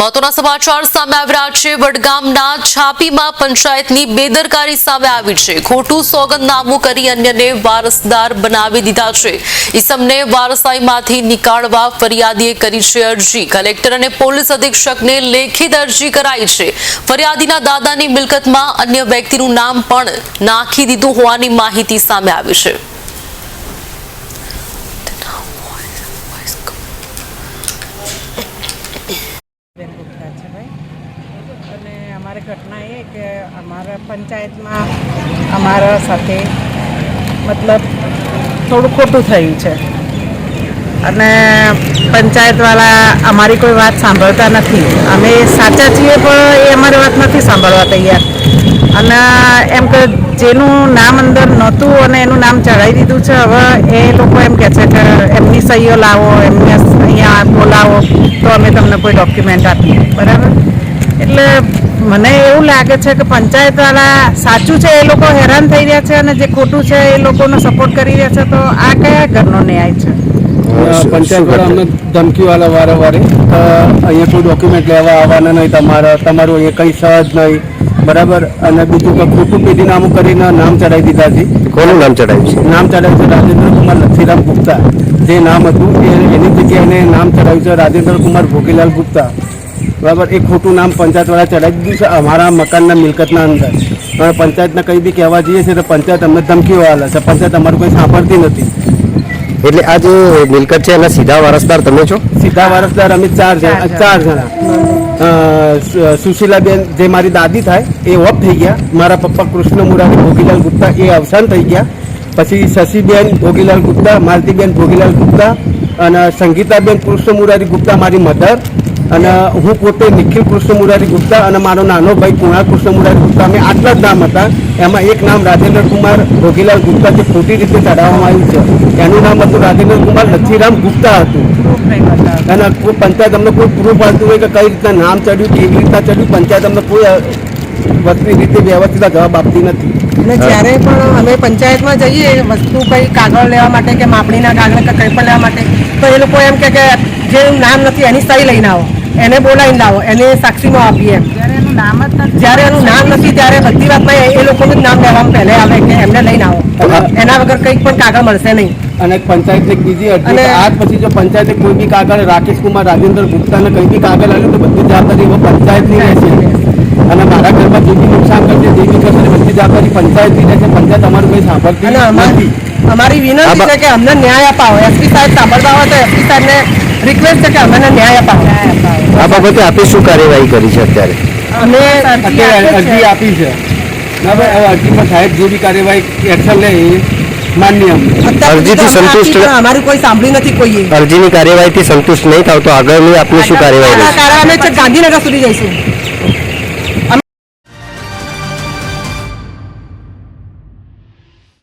મહત્વના સમાચાર સામે આવ્યા છે. વડગામના છાપીમાં પંચાયતની બેદરકારી સામે આવી છે. ખોટું સોગંદનામું કરી અન્યને વારસદાર બનાવી દીધા છે. ઈસમને વારસાઈમાંથી નીકાળવા ફરિયાદીએ કરી છે અરજી. કલેક્ટર અને પોલીસ અધિક્ષકને લેખિત અરજી કરાઈ છે. ફરિયાદીના દાદાની મિલકતમાં અન્ય વ્યક્તિનું નામ પણ નાખી દીધું હોવાની માહિતી સામે આવી છે બેન ગુપ્તા છે ભાઈ અને અમારી ઘટના એ કે અમારા પંચાયતમાં અમારા સાથે મતલબ થોડું ખોટું થયું છે. અને પંચાયતવાળા અમારી કોઈ વાત સાંભળતા નથી. અમે સાચા છીએ પણ એ અમારી વાત નથી સાંભળવા તૈયાર. અને એમ કે જેનું નામ અંદર નહોતું અને એનું નામ ચડાવી દીધું છે, હવે એ લોકો એમ કહે છે કે એમની સહીઓ લાવો, એમને અહીંયા બોલાવો, તો અમે તમને કોઈ ડોક્યુમેન્ટ આપીએ. બરાબર? એટલે મને એવું લાગે છે કે પંચાયતવાળા સાચું છે એ લોકો હેરાન થઈ રહ્યા છે અને જે ખોટું છે એ લોકોનો સપોર્ટ કરી રહ્યા છે તો આ કયા ઘરનો ન્યાય છે? પંચાયત વાળા અમને ધમકી વાળા વારે વારે અહીંયા કોઈ ડોક્યુમેન્ટ લેવા આવવાના નહીં તમારા તમારું અહીંયા કંઈ સહજ નહીં. બરાબર? અને બીજું કે ખોટું પેઢીનામું કરીને નામ ચડાવી દીધા છે. કોનું નામ ચડાવ્યું છે? નામ ચડાવ્યું છે રાજેન્દ્ર કુમાર લક્ષ્મીરામ ગુપ્તા. જે નામ હતું એ એની જગ્યાએ એને નામ ચડાવ્યું છે રાજેન્દ્ર કુમાર ભોગીલાલ ગુપ્તા. બરાબર એ ખોટું નામ પંચાયતવાળા ચડાવી દીધું છે અમારા મકાનના મિલકતના અંદર. અને પંચાયતને કંઈ બી કહેવા જઈએ છીએ તો પંચાયત અમને ધમકીઓ આલે છે પંચાયત અમારું કોઈ સાંભળતી નથી. એટલે આ જે મિલકત છે એના સીધા વારસદાર તમે છો? સીધા વારસદાર અમે ચાર જણા ચાર જણા. સુશીલાબેન જે મારી દાદી થાય એ ઓફ થઈ ગયા. મારા પપ્પા કૃષ્ણ મુરારી ભોગીલાલ ગુપ્તા એ અવસાન થઈ ગયા. પછી શશીબેન ભોગીલાલ ગુપ્તા માલતીબેન ભોગીલાલ ગુપ્તા અને સંગીતાબેન કૃષ્ણ મુરારી ગુપ્તા મારી મધર. અને હું પોતે નિખિલ કૃષ્ણ મુરારી ગુપ્તા અને મારો નાનો ભાઈ કુણાલ કૃષ્ણ મુરારી ગુપ્તા, અમે આટલા જ નામ હતા. એમાં એક નામ રાજેન્દ્ર કુમાર ભોગીલાલ ગુપ્તા જે ખોટી રીતે ચડાવવામાં આવ્યું છે. એનું નામ હતું રાજેન્દ્ર કુમાર લચ્છીરામ ગુપ્તા હતું. અને કોઈ પંચાયત અમને કોઈ પ્રૂફ આપતું હોય કે કઈ રીતના નામ ચડ્યું, કેવી રીતના ચડ્યું, પંચાયત અમને કોઈ વસ્તી રીતે વ્યવસ્થિત જવાબ આપતી નથી. અને જ્યારે પણ અમે પંચાયતમાં જઈએ, વસ્તુ કંઈ કાગળ લેવા માટે કે માપણીના કાગળ કે કંઈ પણ લેવા માટે, તો એ લોકો એમ કે જે નામ નથી, એની સહી લઈને આવો. એને બોલાવીને લાવો. એને સાક્ષીમાં આપીએ એમ. જ્યારે એનું નામ નથી. ત્યારે બધી વાતમાં એ લોકોનું જ નામ લેવામાં પહેલે આવે કે એમને લઈને આવો. એના વગર કંઈક પણ કાગળ મળશે નહીં. અને પંચાયત એક બીજી અને- આજ પછી જો પંચાયતે કોઈ બી કાગળ રાકેશ કુમાર રાજેન્દ્ર ગુપ્તાને કંઈ બી કાગળ આવ્યું તો બધી જવાબદારી હવે પંચાયતની રહેશે. અને મારા ઘરમાં જે બી નુકસાન કરશે જે બી કરશે બધી જવાબદારી પંચાયતની રહેશે. પંચાયત અમારું કંઈ સાંભળતી અને અમારી અમારી વિનંતી છે કે અમને ન્યાય અપાવો. એસપી સાહેબ સાંભળવા હોય તો એસપી સાહેબને રિક્વેસ્ટ છે કે અમને ન્યાય અપાવો આ બાબતે આપે શું કાર્યવાહી કરી છે અત્યારે? અમે અત્યારે અરજી આપી છે. અરજીમાં સાહેબ જે બી કાર્યવાહી એક્શન લે અરજીથી સંતુષ્ટ- આપી કોઈ સાંભળી નથી કોઈ અરજીની કાર્યવાહીથી સંતુષ્ટ નહીં થાવ તો આગળની આપની શું કાર્યવાહી ગાંધીનગર સુધી જઈશું.